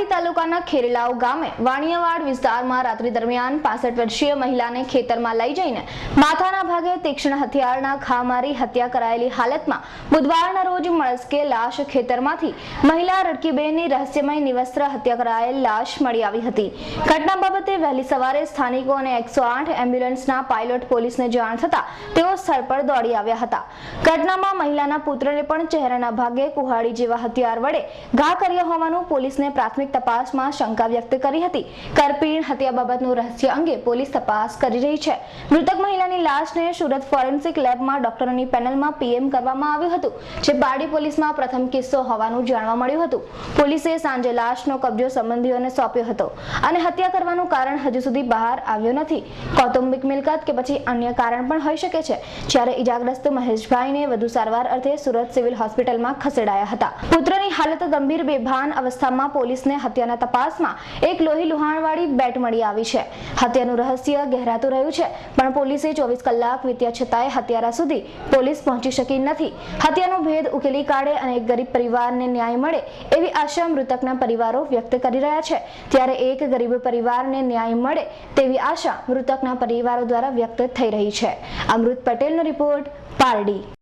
પારડી તાલુકાના ખેરલાવ ગામે વાણિયાવાડ વિસ્તારમાં રાત્રિ દરમિયાન પાસઠ વર્ષીય મહિલાને ખેતરમાં લઈ જઈને માથાના ભાગે તીક્ષ્ણ હથિયારના ઘા મારી હત્યા કરાયેલી હાલતમાં બુધવારના રોજ મળસ્કે લાશ ખેતરમાંથી મહિલા રડકીબેનની રહસ્યમય નિવસ્ત્ર હત્યા કરાયેલ લાશ મળી આવી હતી. ઘટના બાબતે વહેલી સવારે સ્થાનિકો અને એકસો આઠ એમ્બ્યુલન્સના પાયલોટ પોલીસને જાણ થતા તેઓ સ્થળ પર દોડી આવ્યા હતા. ઘટનામાં મહિલાના પુત્રને પણ ચહેરાના ભાગે કુહાડી જેવા હથિયાર વડે ઘા કર્યા હોવાનું પોલીસને પ્રાથમિક તપાસમાં શંકા વ્યક્ત કરી હતી. કરપીણ હત્યા બાબતનું રહસ્ય અંગે પોલીસ તપાસ કરી રહી છે. મૃતક મહિલાની લાશને સુરત ફોરેન્સિક લેબમાં ડોક્ટરોની પેનલમાં પીએમ કરવામાં આવ્યું હતું, જે બારડી પોલીસમાં પ્રથમ કિસ્સો હોવાનું જાણવા મળ્યું હતું. પોલીસે સાંજે લાશનો કબજો સંબંધીઓને સોંપ્યો હતો અને હત્યા કરવાનું કારણ હજુ સુધી બહાર આવ્યું નથી. કૌટુંબિક મિલકત કે પછી અન્ય કારણ પણ હોઈ શકે છે. જ્યારે ઇજાગ્રસ્ત મહેશભાઈને વધુ સારવાર અર્થે સુરત સિવિલ હોસ્પિટલમાં ખસેડાયા હતા. પુત્રની હાલત ગંભીર બેભાન અવસ્થામાં પોલીસને હત્યાના તપાસમાં એક લોહી લુહાણવાળી બેટ મળી આવી છે. હત્યાનું રહસ્ય ગહેરાતું રહ્યું છે, પણ પોલીસે ચોવીસ કલાક વીત્યા છતાંય હત્યારા સુધી પોલીસ પહોંચી શકી નથી. હત્યાનો ભેદ ઉકેલી કાઢે અને એક ગરીબ પરિવારને ન્યાય મળે એવી આશા મૃતકના પરિવારો વ્યક્ત કરી રહ્યા છે. ત્યારે એક ગરીબ પરિવારને ન્યાય મળે તેવી આશા મૃતકના પરિવારો દ્વારા વ્યક્ત થઈ રહી છે. અમૃત પટેલનો રિપોર્ટ પારડી.